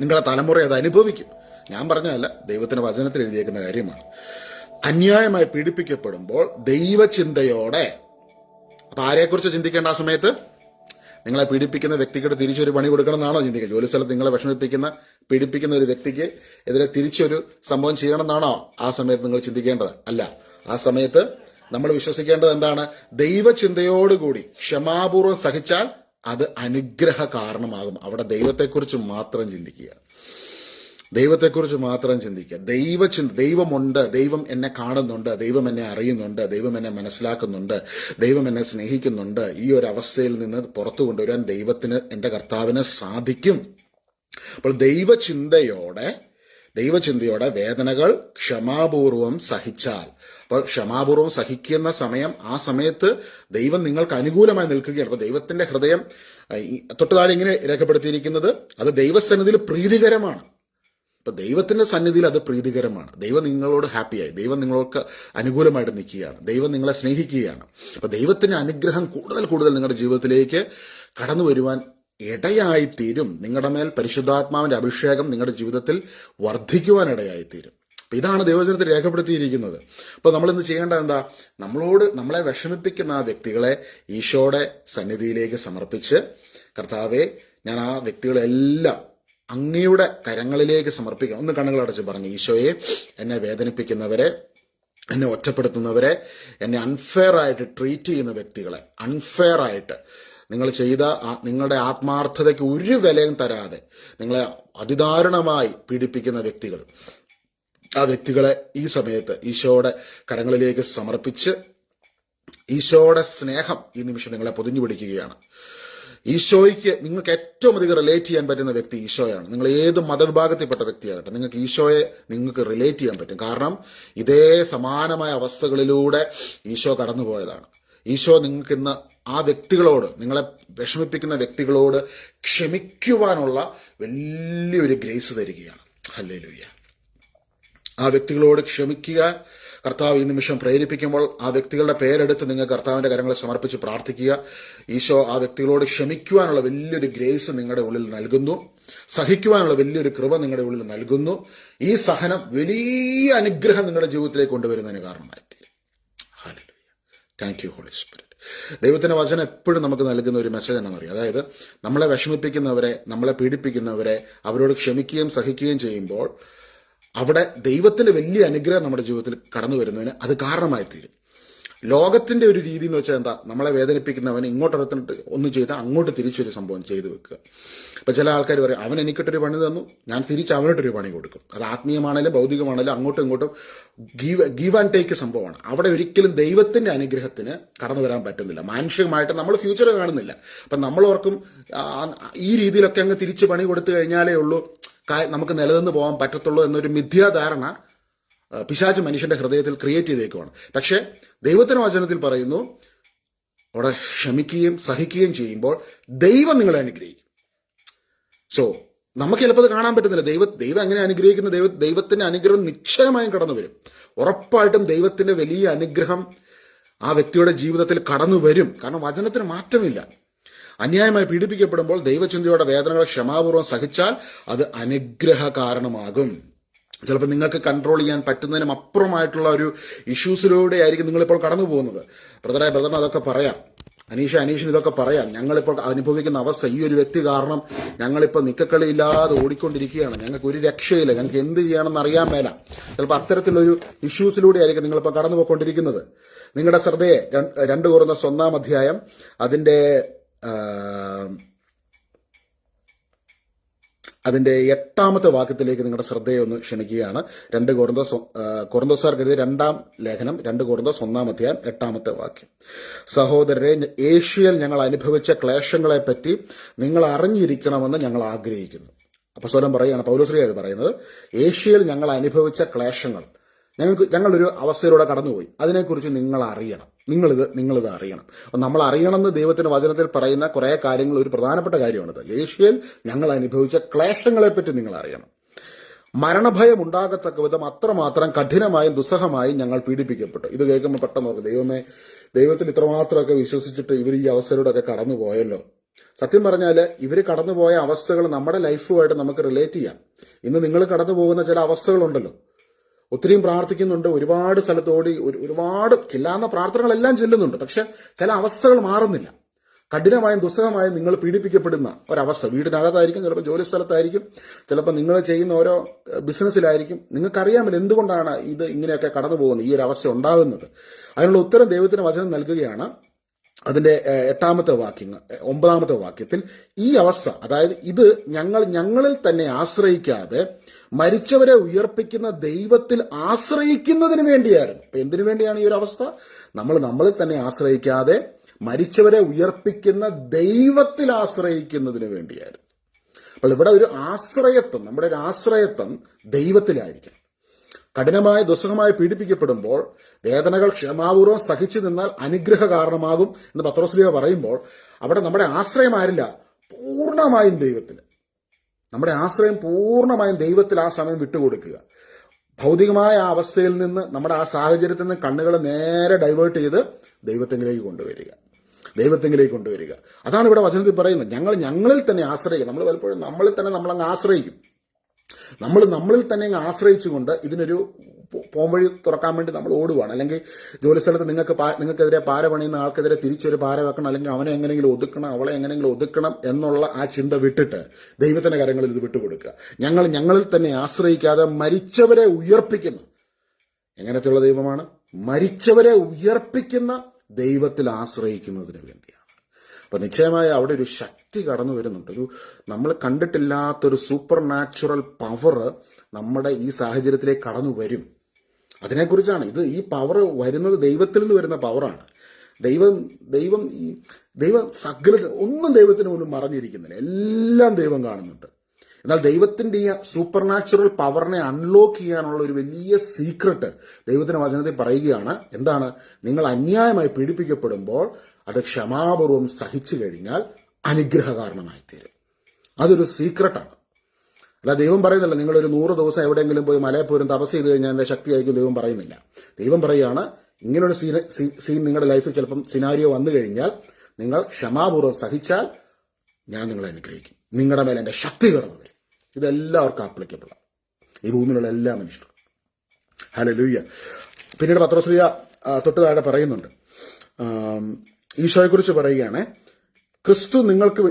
നിങ്ങളുടെ തലമുറ അത് അനുഭവിക്കും. ഞാൻ പറഞ്ഞതല്ല ദൈവത്തിന്റെ വചനത്തിൽ എഴുതിയേക്കുന്ന കാര്യമാണ്. അന്യായമായി പീഡിപ്പിക്കപ്പെടുമ്പോൾ ദൈവചിന്തയോടെ അപ്പൊ ആരെക്കുറിച്ച് ചിന്തിക്കേണ്ട ആ സമയത്ത്? നിങ്ങളെ പീഡിപ്പിക്കുന്ന വ്യക്തിക്ക് തിരിച്ചൊരു പണി കൊടുക്കണം എന്നാണോ ചിന്തിക്കുക? ജോലി സ്ഥലത്ത് നിങ്ങളെ വിഷമിപ്പിക്കുന്ന പീഡിപ്പിക്കുന്ന ഒരു വ്യക്തിക്ക് എതിരെ തിരിച്ചൊരു സംഭവം ചെയ്യണമെന്നാണോ ആ സമയത്ത് നിങ്ങൾ ചിന്തിക്കേണ്ടത്? അല്ല. ആ സമയത്ത് നമ്മൾ വിശ്വസിക്കേണ്ടത് എന്താണ്? ദൈവചിന്തയോടുകൂടി ക്ഷമാപൂർവം സഹിച്ചാൽ അത് അനുഗ്രഹ കാരണമാകും. അവിടെ ദൈവത്തെക്കുറിച്ച് മാത്രം ചിന്തിക്കുക. ദൈവത്തെക്കുറിച്ച് മാത്രം ചിന്തിക്കുക. ദൈവചിന്ത ദൈവമുണ്ട് ദൈവം എന്നെ കാണുന്നുണ്ട് ദൈവം എന്നെ അറിയുന്നുണ്ട് ദൈവം എന്നെ മനസ്സിലാക്കുന്നുണ്ട് ദൈവം എന്നെ സ്നേഹിക്കുന്നുണ്ട്. ഈ ഒരു അവസ്ഥയിൽ നിന്ന് പുറത്തു കൊണ്ടുവരാൻ ദൈവത്തിന് എന്റെ കർത്താവിന് സാധിക്കും. അപ്പോൾ ദൈവചിന്തയോടെ ദൈവചിന്തയോടെ വേദനകൾ ക്ഷമാപൂർവം സഹിച്ചാൽ. അപ്പോൾ ക്ഷമാപൂർവം സഹിക്കുന്ന സമയം ആ സമയത്ത് ദൈവം നിങ്ങൾക്ക് അനുകൂലമായി നിൽക്കുകയാണ്. അപ്പോൾ ദൈവത്തിന്റെ ഹൃദയം തൊട്ടുതാഴെ ഇങ്ങനെ രേഖപ്പെടുത്തിയിരിക്കുന്നത് അത് ദൈവസന്നിധിയിൽ പ്രീതികരമാണ്. അപ്പോൾ ദൈവത്തിന്റെ സന്നിധിയിൽ അത് പ്രീതികരമാണ്. ദൈവം നിങ്ങളോട് ഹാപ്പിയായി. ദൈവം നിങ്ങൾക്ക് അനുകൂലമായിട്ട് നിൽക്കുകയാണ്. ദൈവം നിങ്ങളെ സ്നേഹിക്കുകയാണ്. അപ്പൊ ദൈവത്തിന്റെ അനുഗ്രഹം കൂടുതൽ കൂടുതൽ നിങ്ങളുടെ ജീവിതത്തിലേക്ക് കടന്നു വരുവാൻ ഇടയായിത്തീരും. നിങ്ങളുടെ മേൽ പരിശുദ്ധാത്മാവിന്റെ അഭിഷേകം നിങ്ങളുടെ ജീവിതത്തിൽ വർദ്ധിക്കുവാൻ തീരും അപ്പൊ ഇതാണ് ദൈവചനത്തിൽ രേഖപ്പെടുത്തിയിരിക്കുന്നത്. അപ്പോൾ നമ്മൾ ഇന്ന് ചെയ്യേണ്ടത് എന്താ? നമ്മളോട് നമ്മളെ വിഷമിപ്പിക്കുന്ന ആ വ്യക്തികളെ ഈശോയുടെ സന്നിധിയിലേക്ക് സമർപ്പിച്ച് കർത്താവെ ഞാൻ ആ വ്യക്തികളെല്ലാം അങ്ങയുടെ കരങ്ങളിലേക്ക് സമർപ്പിക്കണം. ഒന്ന് കണ്ണുകളടച്ച് പറഞ്ഞു ഈശോയെ എന്നെ വേദനിപ്പിക്കുന്നവരെ എന്നെ ഒറ്റപ്പെടുത്തുന്നവരെ എന്നെ അൺഫെയർ ആയിട്ട് ട്രീറ്റ് ചെയ്യുന്ന വ്യക്തികളെ അൺഫെയർ ആയിട്ട് നിങ്ങൾ ചെയ്ത നിങ്ങളുടെ ആത്മാർത്ഥതയ്ക്ക് ഒരു വിലയും തരാതെ നിങ്ങളെ അതിദാരുണമായി പീഡിപ്പിക്കുന്ന വ്യക്തികൾ. ആ വ്യക്തികളെ ഈ സമയത്ത് ഈശോയുടെ കരങ്ങളിലേക്ക് സമർപ്പിച്ച് ഈശോയുടെ സ്നേഹം ഈ നിമിഷം നിങ്ങളെ പൊതിഞ്ഞു പിടിക്കുകയാണ്. ഈശോയ്ക്ക് നിങ്ങൾക്ക് ഏറ്റവും അധികം റിലേറ്റ് ചെയ്യാൻ പറ്റുന്ന വ്യക്തി ഈശോയാണ്. നിങ്ങൾ ഏത് മതവിഭാഗത്തിൽപ്പെട്ട വ്യക്തിയാകട്ടെ നിങ്ങൾക്ക് ഈശോയെ നിങ്ങൾക്ക് റിലേറ്റ് ചെയ്യാൻ പറ്റും. കാരണം ഇതേ സമാനമായ അവസ്ഥകളിലൂടെ ഈശോ കടന്നുപോയതാണ്. ഈശോ നിങ്ങൾക്ക് ഇന്ന് ആ വ്യക്തികളോട് നിങ്ങളെ വിഷമിപ്പിക്കുന്ന വ്യക്തികളോട് ക്ഷമിക്കുവാനുള്ള വലിയൊരു ഗ്രേസ് തരികയാണ്. ഹല്ലേ ആ വ്യക്തികളോട് ക്ഷമിക്കുക. കർത്താവ് ഈ നിമിഷം പ്രേരിപ്പിക്കുമ്പോൾ ആ വ്യക്തികളുടെ പേരെടുത്ത് നിങ്ങൾ കർത്താവിന്റെ കരങ്ങളെ സമർപ്പിച്ച് പ്രാർത്ഥിക്കുക. ഈശോ ആ വ്യക്തികളോട് ക്ഷമിക്കുവാനുള്ള വലിയൊരു ഗ്രേസ് നിങ്ങളുടെ ഉള്ളിൽ നൽകുന്നു. സഹിക്കുവാനുള്ള വലിയൊരു കൃപ നിങ്ങളുടെ ഉള്ളിൽ നൽകുന്നു. ഈ സഹനം വലിയ അനുഗ്രഹം നിങ്ങളുടെ ജീവിതത്തിലേക്ക് കൊണ്ടുവരുന്നതിന് കാരണമായിത്തീരും. താങ്ക് യു ഹോളി സ്പിരിറ്റ് ദൈവത്തിന്റെ വചനം എപ്പോഴും നമുക്ക് നൽകുന്ന ഒരു മെസ്സേജ് എന്നാണെന്നറിയാം അതായത് നമ്മളെ വിഷമിപ്പിക്കുന്നവരെ നമ്മളെ പീഡിപ്പിക്കുന്നവരെ അവരോട് ക്ഷമിക്കുകയും സഹിക്കുകയും ചെയ്യുമ്പോൾ അവിടെ ദൈവത്തിന്റെ വലിയ അനുഗ്രഹം നമ്മുടെ ജീവിതത്തിൽ കടന്നു വരുന്നതിന് അത് കാരണമായി തീരും ലോകത്തിന്റെ ഒരു രീതി എന്ന് വെച്ചാൽ എന്താ? നമ്മളെ വേദനിപ്പിക്കുന്നവന് ഇങ്ങോട്ടൊരുത്തിട്ട് ഒന്നും ചെയ്ത് അങ്ങോട്ട് തിരിച്ചൊരു സംഭവം ചെയ്തു വെക്കുക. അപ്പൊ ചില ആൾക്കാർ പറയും അവൻ എനിക്കിട്ടൊരു പണി തന്നു. ഞാൻ തിരിച്ച് അവനോട്ടൊരു പണി കൊടുക്കും. അത് ആത്മീയമാണേലും ഭൗതികമാണേലും അങ്ങോട്ടും ഇങ്ങോട്ടും ഗീവ് ഗീവ് ആൻഡ് ടേക്ക് സംഭവമാണ്. അവിടെ ഒരിക്കലും ദൈവത്തിന്റെ അനുഗ്രഹത്തിന് കടന്നു വരാൻ പറ്റുന്നില്ല. മാനുഷികമായിട്ട് നമ്മൾ ഫ്യൂച്ചർ കാണുന്നില്ല. അപ്പൊ നമ്മളോർക്കും ഈ രീതിയിലൊക്കെ അങ്ങ് തിരിച്ച് പണി കൊടുത്തു കഴിഞ്ഞാലേ ഉള്ളൂ നമുക്ക് നിലനിന്ന് പോകാൻ പറ്റത്തുള്ളൂ എന്നൊരു മിഥ്യാധാരണ ആ, പിശാച് മനുഷ്യന്റെ ഹൃദയത്തിൽ ക്രിയേറ്റ് ചെയ്തേക്കുവാണ്. പക്ഷേ ദൈവത്തിന് വചനത്തിൽ പറയുന്നു അവിടെ ക്ഷമിക്കുകയും സഹിക്കുകയും ചെയ്യുമ്പോൾ ദൈവം നിങ്ങളെ അനുഗ്രഹിക്കും. സോ നമുക്ക് ചിലപ്പോൾ അത് കാണാൻ പറ്റുന്നില്ല. ദൈവ ദൈവം എങ്ങനെ അനുഗ്രഹിക്കുന്ന? ദൈവ ദൈവത്തിന്റെ അനുഗ്രഹം നിശ്ചയമായും കടന്നു വരും ഉറപ്പായിട്ടും ദൈവത്തിന്റെ വലിയ അനുഗ്രഹം ആ വ്യക്തിയുടെ ജീവിതത്തിൽ കടന്നു വരും കാരണം വചനത്തിന് മാറ്റമില്ല. അന്യായമായി പീഡിപ്പിക്കപ്പെടുമ്പോൾ ദൈവചിന്തയുടെ വേദനകൾ ക്ഷമാപൂർവം സഹിച്ചാൽ അത് അനുഗ്രഹ കാരണമാകും ചിലപ്പോൾ നിങ്ങൾക്ക് കൺട്രോൾ ചെയ്യാൻ പറ്റുന്നതിനും അപ്പുറമായിട്ടുള്ള ഒരു ഇഷ്യൂസിലൂടെ ആയിരിക്കും നിങ്ങളിപ്പോൾ കടന്നു പോകുന്നത് ബ്രദറെ ബ്രദറിന് അതൊക്കെ പറയാം. അനീഷ അനീഷിന് ഇതൊക്കെ പറയാം. ഞങ്ങളിപ്പോൾ അനുഭവിക്കുന്ന അവസ്ഥ ഈ ഒരു വ്യക്തി കാരണം ഞങ്ങളിപ്പോൾ നിക്കക്കളിയില്ലാതെ ഓടിക്കൊണ്ടിരിക്കുകയാണ്. ഞങ്ങൾക്ക് ഒരു രക്ഷയില്ല. ഞങ്ങൾക്ക് എന്ത് ചെയ്യണമെന്ന് അറിയാൻ മേല. ചിലപ്പോൾ അത്തരത്തിലൊരു ഇഷ്യൂസിലൂടെ ആയിരിക്കും നിങ്ങളിപ്പോൾ കടന്നു പോയിക്കൊണ്ടിരിക്കുന്നത് നിങ്ങളുടെ ശ്രദ്ധയെ രണ്ട് കുറഞ്ഞ സ്വന്താം അധ്യായം അതിന്റെ ആ, അതിന്റെ എട്ടാമത്തെ വാക്യത്തിലേക്ക് നിങ്ങളുടെ ശ്രദ്ധയെ ഒന്ന് ക്ഷണിക്കുകയാണ്. രണ്ട് കൊറന്തോസ് കൊറന്തോസാർക്ക് എഴുതിയ രണ്ടാം ലേഖനം രണ്ട് കൊറന്തോസ് ഒന്നാം അധ്യായം എട്ടാമത്തെ വാക്യം. സഹോദരരെ ഏഷ്യയിൽ ഞങ്ങൾ അനുഭവിച്ച ക്ലേശങ്ങളെ പറ്റി നിങ്ങൾ അറിഞ്ഞിരിക്കണമെന്ന് ഞങ്ങൾ ആഗ്രഹിക്കുന്നു. അപ്പൊ സ്വലം പറയുകയാണ് പൗലോശ്രീ അത് പറയുന്നത് ഏഷ്യയിൽ ഞങ്ങൾ അനുഭവിച്ച ക്ലേശങ്ങൾ ഞങ്ങൾക്ക് ഞങ്ങളൊരു അവസ്ഥയിലൂടെ കടന്നുപോയി. അതിനെക്കുറിച്ച് നിങ്ങൾ അറിയണം നിങ്ങളിത് നിങ്ങളിത് അറിയണം. അപ്പം നമ്മൾ അറിയണമെന്ന് ദൈവത്തിന്റെ വചനത്തിൽ പറയുന്ന കുറേ കാര്യങ്ങൾ ഒരു പ്രധാനപ്പെട്ട കാര്യമാണിത്. ഏഷ്യയിൽ ഞങ്ങൾ അനുഭവിച്ച ക്ലേശങ്ങളെപ്പറ്റി നിങ്ങൾ അറിയണം മരണഭയം ഉണ്ടാകത്തക്ക വിധം അത്രമാത്രം കഠിനമായും ദുസ്സഹമായും ഞങ്ങൾ പീഡിപ്പിക്കപ്പെട്ടു. ഇത് കേൾക്കുമ്പോൾ പെട്ടെന്ന് ഓർക്കും ദൈവമേ ദൈവത്തിൽ ഇത്രമാത്രമൊക്കെ വിശ്വസിച്ചിട്ട് ഇവർ ഈ അവസ്ഥയിലൂടെയൊക്കെ കടന്നുപോയല്ലോ. സത്യം പറഞ്ഞാൽ ഇവർ കടന്നുപോയ അവസ്ഥകൾ നമ്മുടെ ലൈഫുമായിട്ട് നമുക്ക് റിലേറ്റ് ചെയ്യാം. ഇന്ന് നിങ്ങൾ കടന്നു പോകുന്ന ചില അവസ്ഥകളുണ്ടല്ലോ. ഒത്തിരിയും പ്രാർത്ഥിക്കുന്നുണ്ട്. ഒരുപാട് സ്ഥലത്തോടി ഒരു- ഒരുപാട് ചെല്ലാവുന്ന പ്രാർത്ഥനകളെല്ലാം ചെല്ലുന്നുണ്ട്. പക്ഷെ ചില അവസ്ഥകൾ മാറുന്നില്ല. കഠിനമായും ദുസ്സഹമായും നിങ്ങൾ പീഡിപ്പിക്കപ്പെടുന്ന ഒരവസ്ഥ. വീടിനകത്തായിരിക്കും ചിലപ്പോൾ ജോലി സ്ഥലത്തായിരിക്കും ചിലപ്പോൾ നിങ്ങൾ ചെയ്യുന്ന ഓരോ ബിസിനസ്സിലായിരിക്കും. നിങ്ങൾക്കറിയാമല്ലോ എന്തുകൊണ്ടാണ് ഇത് ഇങ്ങനെയൊക്കെ കടന്നു പോകുന്നത് ഈ ഒരു അവസ്ഥ ഉണ്ടാകുന്നത്. അതിനുള്ള ഉത്തരം ദൈവത്തിന് വചനം നൽകുകയാണ്. അതിന്റെ എട്ടാമത്തെ വാക്യങ്ങൾ ഒമ്പതാമത്തെ വാക്യത്തിൽ ഈ അവസ്ഥ അതായത് ഇത് ഞങ്ങൾ ഞങ്ങളിൽ തന്നെ ആശ്രയിക്കാതെ മരിച്ചവരെ ഉയർപ്പിക്കുന്ന ദൈവത്തിൽ ആശ്രയിക്കുന്നതിന് വേണ്ടിയായിരുന്നു. അപ്പൊ എന്തിനു വേണ്ടിയാണ് ഈ ഒരു അവസ്ഥ? നമ്മൾ നമ്മളിൽ തന്നെ ആശ്രയിക്കാതെ മരിച്ചവരെ ഉയർപ്പിക്കുന്ന ദൈവത്തിൽ ആശ്രയിക്കുന്നതിന് വേണ്ടിയായിരുന്നു. അപ്പോൾ ഇവിടെ ഒരു ആശ്രയത്വം നമ്മുടെ ഒരു ആശ്രയത്വം ദൈവത്തിലായിരിക്കണം. കഠിനമായ ദുസ്സഹമായി പീഡിപ്പിക്കപ്പെടുമ്പോൾ വേദനകൾ ക്ഷമാപൂർവം സഹിച്ചു നിന്നാൽ അനുഗ്രഹ കാരണമാകും എന്ന് പത്രോസ്ലിയ പറയുമ്പോൾ അവിടെ നമ്മുടെ ആശ്രയം ആരില്ല? പൂർണമായും ദൈവത്തിൽ നമ്മുടെ ആശ്രയം പൂർണമായും ദൈവത്തിൽ ആ സമയം വിട്ടുകൊടുക്കുക. ഭൗതികമായ ആ അവസ്ഥയിൽ നിന്ന് നമ്മുടെ ആ സാഹചര്യത്തിൽ നിന്ന് കണ്ണുകൾ നേരെ ഡൈവേർട്ട് ചെയ്ത് ദൈവത്തെങ്കിലേക്ക് കൊണ്ടുവരിക. ദൈവത്തെങ്കിലേക്ക് കൊണ്ടുവരിക. അതാണ് ഇവിടെ വചനത്തിൽ പറയുന്നത്. ഞങ്ങൾ ഞങ്ങളിൽ തന്നെ ആശ്രയിക്കുക നമ്മൾ പലപ്പോഴും നമ്മളിൽ തന്നെ നമ്മളങ്ങ് ആശ്രയിക്കും. നമ്മൾ നമ്മളിൽ തന്നെ അങ്ങ് ആശ്രയിച്ചുകൊണ്ട് ഇതിനൊരു പോംവഴി തുറക്കാൻ വേണ്ടി നമ്മൾ ഓടുവാണ്. അല്ലെങ്കിൽ ജോലിസ്ഥലത്ത് നിങ്ങൾക്ക് നിങ്ങൾക്കെതിരെ പാര പണിയുന്ന ആൾക്കെതിരെ തിരിച്ചൊരു പാര വെക്കണം. അല്ലെങ്കിൽ അവനെ എങ്ങനെയെങ്കിലും ഒതുക്കണം അവളെ എങ്ങനെയെങ്കിലും ഒതുക്കണം എന്നുള്ള ആ ചിന്ത വിട്ടിട്ട് ദൈവത്തിന്റെ കാര്യങ്ങളിൽ ഇത് വിട്ടുകൊടുക്കുക. ഞങ്ങൾ ഞങ്ങളിൽ തന്നെ ആശ്രയിക്കാതെ മരിച്ചവരെ ഉയർപ്പിക്കുന്നു എങ്ങനത്തെയുള്ള ദൈവമാണ്? മരിച്ചവരെ ഉയർപ്പിക്കുന്ന ദൈവത്തിൽ ആശ്രയിക്കുന്നതിന് വേണ്ടിയാണ്. അപ്പൊ നിശ്ചയമായ അവിടെ ഒരു ശക്തി കടന്നു വരുന്നുണ്ട്. ഒരു നമ്മൾ കണ്ടിട്ടില്ലാത്തൊരു സൂപ്പർ നാച്ചുറൽ പവർ നമ്മുടെ ഈ സാഹചര്യത്തിലേക്ക് കടന്നു വരും. അതിനെക്കുറിച്ചാണ്. ഇത് ഈ പവർ വരുന്നത് ദൈവത്തിൽ നിന്ന് വരുന്ന പവറാണ് ദൈവം ദൈവം ഈ ദൈവം സകല ഒന്നും ദൈവത്തിന് മുന്നിൽ മറഞ്ഞിരിക്കുന്നില്ല. എല്ലാം ദൈവം കാണുന്നുണ്ട്. എന്നാൽ ദൈവത്തിന്റെ ഈ സൂപ്പർ നാച്ചുറൽ പവറിനെ അൺലോക്ക് ചെയ്യാനുള്ള ഒരു വലിയ സീക്രട്ട് ദൈവത്തിന്റെ വചനത്തിൽ പറയുകയാണ്. എന്താണ്? നിങ്ങൾ അന്യായമായി പീഡിപ്പിക്കപ്പെടുമ്പോൾ അത് ക്ഷമാപൂർവം സഹിച്ചു കഴിഞ്ഞാൽ അനുഗ്രഹ കാരണമായി തീരും അതൊരു സീക്രട്ടാണ് അല്ല ദൈവം പറയുന്നില്ല നിങ്ങളൊരു നൂറ് ദിവസം എവിടെയെങ്കിലും പോയി മലയിൽ പോലും തപസ് ചെയ്ത് കഴിഞ്ഞാൽ ശക്തി ആയിരിക്കും ദൈവം പറയുന്നില്ല. ദൈവം പറയുകയാണ് ഇങ്ങനൊരു സീൻ സീൻ നിങ്ങളുടെ ലൈഫിൽ ചിലപ്പം സിനാരിയോ വന്നു കഴിഞ്ഞാൽ നിങ്ങൾ ക്ഷമാപൂർവം സഹിച്ചാൽ ഞാൻ നിങ്ങളെ അനുഗ്രഹിക്കും. നിങ്ങളുടെ മേലെ എന്റെ ശക്തി കടന്നു വരും. ഇതെല്ലാവർക്കും ആപ്ലിക്കബിൾ ഈ ഭൂമിയിലുള്ള എല്ലാ മനുഷ്യർക്കും. ഹലോ ലൂയ്യ പിന്നീട് പത്രോശ്രീയ തൊട്ട് താഴെ പറയുന്നുണ്ട്. ഈശോയെക്കുറിച്ച് പറയുകയാണ് ക്രിസ്തു നിങ്ങൾക്ക്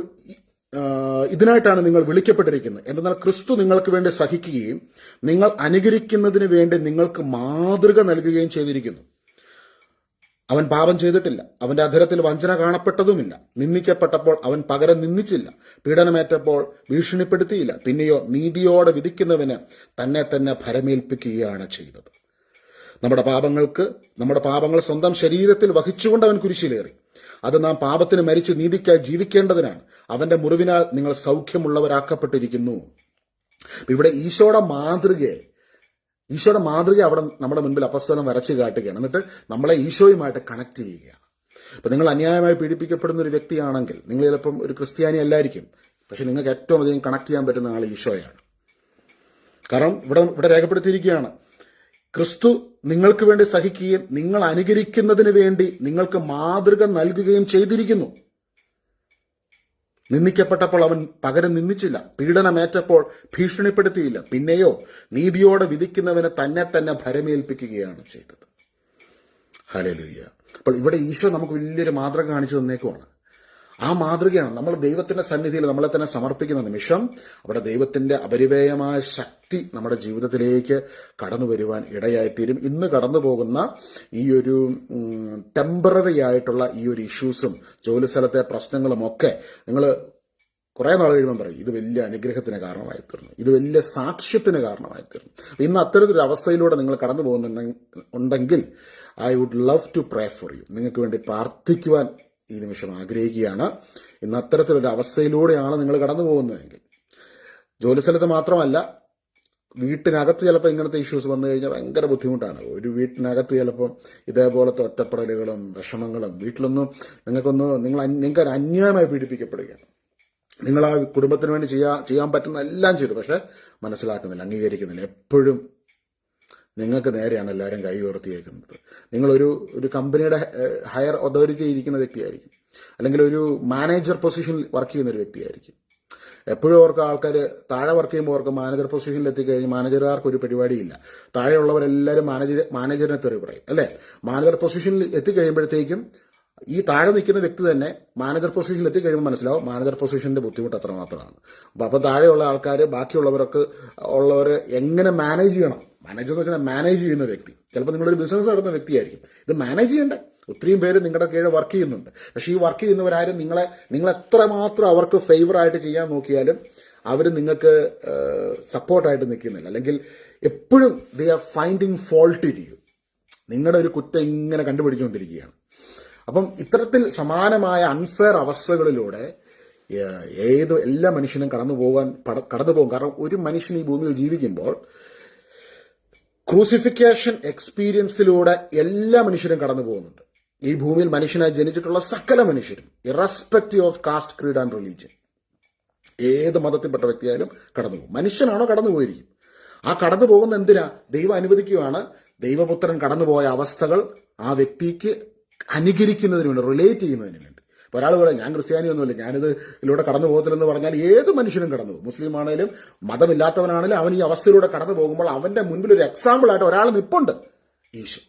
ഇതിനായിട്ടാണ് നിങ്ങൾ വിളിക്കപ്പെട്ടിരിക്കുന്നത്. എന്തെന്നാൽ ക്രിസ്തു നിങ്ങൾക്ക് വേണ്ടി സഹിക്കുകയും നിങ്ങൾ അനുകരിക്കുന്നതിന് വേണ്ടി നിങ്ങൾക്ക് മാതൃക നൽകുകയും ചെയ്തിരിക്കുന്നു. അവൻ പാപം ചെയ്തിട്ടില്ല. അവന്റെ അധരത്തിൽ വഞ്ചന കാണപ്പെട്ടതുമില്ല. നിന്ദിക്കപ്പെട്ടപ്പോൾ അവൻ പകരം നിന്ദിച്ചില്ല. പീഡനമേറ്റപ്പോൾ ഭീഷണിപ്പെടുത്തിയില്ല. പിന്നെയോ നീതിയോടെ വിധിക്കുന്നവന് തന്നെ തന്നെ ഭരമേൽപ്പിക്കുകയാണ് ചെയ്തത്. നമ്മുടെ പാപങ്ങൾക്ക് നമ്മുടെ പാപങ്ങൾ സ്വന്തം ശരീരത്തിൽ വഹിച്ചുകൊണ്ട് അവൻ കുരിശിലേറി. അത് നാം പാപത്തിന് മരിച്ച് നീതിക്കായി ജീവിക്കേണ്ടതിനാണ്. അവന്റെ മുറിവിനാൽ നിങ്ങൾ സൗഖ്യമുള്ളവരാക്കപ്പെട്ടിരിക്കുന്നു. ഇവിടെ ഈശോയുടെ മാതൃകയെ ഈശോയുടെ മാതൃക അവിടെ നമ്മുടെ മുൻപിൽ അപസ്തലം വരച്ചു കാട്ടുകയാണ്. എന്നിട്ട് നമ്മളെ ഈശോയുമായിട്ട് കണക്ട് ചെയ്യുകയാണ്. അപ്പൊ നിങ്ങൾ അന്യായമായി പീഡിപ്പിക്കപ്പെടുന്ന ഒരു വ്യക്തിയാണെങ്കിൽ നിങ്ങൾ ചിലപ്പം ഒരു ക്രിസ്ത്യാനി അല്ലായിരിക്കും പക്ഷെ നിങ്ങൾക്ക് ഏറ്റവും അധികം കണക്ട് ചെയ്യാൻ പറ്റുന്ന ആൾ ഈശോയാണ്. കാരണം ഇവിടെ ഇവിടെ രേഖപ്പെടുത്തിയിരിക്കുകയാണ് ക്രിസ്തു നിങ്ങൾക്ക് വേണ്ടി സഹിക്കുകയും നിങ്ങൾ അനുകരിക്കുന്നതിന് വേണ്ടി നിങ്ങൾക്ക് മാതൃക നൽകുകയും ചെയ്തിരിക്കുന്നു. നിന്ദിക്കപ്പെട്ടപ്പോൾ അവൻ പകരം നിന്ദിച്ചില്ല. പീഡനമേറ്റപ്പോൾ ഭീഷണിപ്പെടുത്തിയില്ല. പിന്നെയോ നീതിയോടെ വിധിക്കുന്നവനെ തന്നെ തന്നെ ഭരമേൽപ്പിക്കുകയാണ് ചെയ്തത്. ഹലലുയ്യ അപ്പോൾ ഇവിടെ ഈശോ നമുക്ക് വലിയൊരു മാതൃക കാണിച്ചു തന്നേക്കുവാണ്. ആ മാതൃകയാണ് നമ്മൾ ദൈവത്തിന്റെ സന്നിധിയിൽ നമ്മളെ തന്നെ സമർപ്പിക്കുന്ന നിമിഷം അവിടെ ദൈവത്തിന്റെ അപരിവേയമായ ശക്തി നമ്മുടെ ജീവിതത്തിലേക്ക് കടന്നു വരുവാൻ ഇടയായിത്തീരും. ഇന്ന് കടന്നു പോകുന്ന ഈ ഒരു ടെമ്പററി ആയിട്ടുള്ള ഈ ഒരു ഇഷ്യൂസും ജോലിസ്ഥലത്തെ പ്രശ്നങ്ങളും ഒക്കെ നിങ്ങൾ കുറെ നാൾ കഴിയുമ്പോൾ പറയും ഇത് വലിയ അനുഗ്രഹത്തിന് കാരണമായി തീർന്നു ഇത് വലിയ സാക്ഷ്യത്തിന് കാരണമായി തീർന്നു ഇന്ന് അത്തരത്തിലൊരു അവസ്ഥയിലൂടെ നിങ്ങൾ കടന്നു പോകുന്നുണ്ടെങ്കിൽ I would love to pray for you നിങ്ങൾക്ക് വേണ്ടി പ്രാർത്ഥിക്കുവാൻ ഈ നിമിഷം ആഗ്രഹിക്കുകയാണ്. ഇന്ന് അത്തരത്തിലൊരു അവസ്ഥയിലൂടെയാണ് നിങ്ങൾ കടന്നു പോകുന്നതെങ്കിൽ ജോലിസ്ഥലത്ത് മാത്രമല്ല വീട്ടിനകത്ത് ചിലപ്പോൾ ഇങ്ങനത്തെ ഇഷ്യൂസ് വന്നു കഴിഞ്ഞാൽ ഭയങ്കര ബുദ്ധിമുട്ടാണ്. ഒരു വീട്ടിനകത്ത് ചിലപ്പോൾ ഇതേപോലത്തെ ഒറ്റപ്പെടലുകളും വിഷമങ്ങളും വീട്ടിലൊന്നും നിങ്ങൾക്കൊന്ന് നിങ്ങൾ നിങ്ങൾക്ക് ഒരു അന്യായമായി പീഡിപ്പിക്കപ്പെടുകയാണ്. നിങ്ങൾ ആ കുടുംബത്തിന് വേണ്ടി ചെയ്യാ ചെയ്യാൻ പറ്റുന്ന എല്ലാം ചെയ്തു. പക്ഷെ മനസ്സിലാക്കുന്നില്ല അംഗീകരിക്കുന്നില്ല. എപ്പോഴും നിങ്ങൾക്ക് നേരെയാണ് എല്ലാവരും കൈ ഉയർത്തിയേക്കുന്നത്. നിങ്ങളൊരു ഒരു കമ്പനിയുടെ ഹയർ അതോറിറ്റി ഇരിക്കുന്ന വ്യക്തിയായിരിക്കും. അല്ലെങ്കിൽ ഒരു മാനേജർ പൊസിഷനിൽ വർക്ക് ചെയ്യുന്ന ഒരു വ്യക്തിയായിരിക്കും. എപ്പോഴും അവർക്ക് ആൾക്കാർ താഴെ വർക്ക് ചെയ്യുമ്പോൾ അവർക്ക് മാനേജർ പൊസിഷനിൽ എത്തിക്കഴിഞ്ഞ് മാനേജർമാർക്ക് ഒരു പരിപാടിയില്ല. താഴെയുള്ളവരെല്ലാവരും മാനേജർ മാനേജറിനെ തെറി പറയും അല്ലേ? മാനേജർ പൊസിഷനിൽ എത്തിക്കഴിയുമ്പോഴത്തേക്കും ഈ താഴെ നിൽക്കുന്ന വ്യക്തി തന്നെ മാനേജർ പൊസിഷനിൽ എത്തിക്കഴിയുമ്പോൾ മനസ്സിലാവും മാനേജർ പൊസിഷന്റെ ബുദ്ധിമുട്ട് അത്രമാത്രമാണ്. അപ്പോൾ അപ്പൊ താഴെയുള്ള ആൾക്കാർ ബാക്കിയുള്ളവരൊക്കെ ഉള്ളവർ എങ്ങനെ മാനേജ് ചെയ്യണം? മാനേജർ എന്ന് വെച്ചാൽ മാനേജ് ചെയ്യുന്ന വ്യക്തി. ചിലപ്പോൾ നിങ്ങളൊരു ബിസിനസ് നടത്തുന്ന വ്യക്തിയായിരിക്കും. ഇത് മാനേജ് ചെയ്യണ്ടേ? ഒത്തിരിയും പേര് നിങ്ങളുടെ കീഴിൽ വർക്ക് ചെയ്യുന്നുണ്ട്. പക്ഷേ ഈ വർക്ക് ചെയ്യുന്നവരാരും നിങ്ങളെ നിങ്ങൾ എത്രമാത്രം അവർക്ക് ഫേവറായിട്ട് ചെയ്യാൻ നോക്കിയാലും അവർ നിങ്ങൾക്ക് സപ്പോർട്ടായിട്ട് നിൽക്കുന്നില്ല. അല്ലെങ്കിൽ എപ്പോഴും ദേ ആർ ഫൈൻഡിങ് ഫോൾട്ട് ഇരിക്കും നിങ്ങളുടെ ഒരു കുറ്റം ഇങ്ങനെ കണ്ടുപിടിച്ചുകൊണ്ടിരിക്കുകയാണ്. അപ്പം ഇത്തരത്തിൽ സമാനമായ അൺഫെയർ അവസ്ഥകളിലൂടെ ഏത് എല്ലാ മനുഷ്യനും കടന്നു പോകാൻ കടന്നു പോകും. കാരണം ഒരു മനുഷ്യൻ ഈ ഭൂമിയിൽ ജീവിക്കുമ്പോൾ ക്രൂസിഫിക്കേഷൻ എക്സ്പീരിയൻസിലൂടെ എല്ലാ മനുഷ്യരും കടന്നു പോകുന്നുണ്ട്. ഈ ഭൂമിയിൽ മനുഷ്യനായി ജനിച്ചിട്ടുള്ള സകല മനുഷ്യരും irrespective of caste creed and religion ഏത് മതത്തിൽപ്പെട്ട വ്യക്തിയായാലും കടന്നു പോകും. മനുഷ്യനാണോ കടന്നു പോയിരിക്കും? ആ കടന്നു പോകുന്ന എന്തിനാ? ദൈവം അനുവദിക്കുകയാണ് ദൈവപുത്രൻ കടന്നുപോയ അവസ്ഥകൾ ആ വ്യക്തിക്ക് അനുകരിക്കുന്നതിന് വേണ്ടി റിലേറ്റ് ചെയ്യുന്നതിന് വേണ്ടി ഇപ്പോൾ ഒരാൾ പറയാം ഞാൻ ക്രിസ്ത്യാനി ഒന്നുമില്ല ഞാനിത് ഇതിലൂടെ കടന്നു പോകത്തില്ലെന്ന് പറഞ്ഞാൽ ഏത് മനുഷ്യനും കടന്നു പോകും. മുസ്ലിം ആണെങ്കിലും മതമില്ലാത്തവനാണെങ്കിലും അവൻ ഈ അവസ്ഥയിലൂടെ കടന്നു പോകുമ്പോൾ അവന്റെ മുൻപിൽ ഒരു എക്സാമ്പിളായിട്ട് ഒരാൾ നിപ്പുണ്ട്. ഈശോ.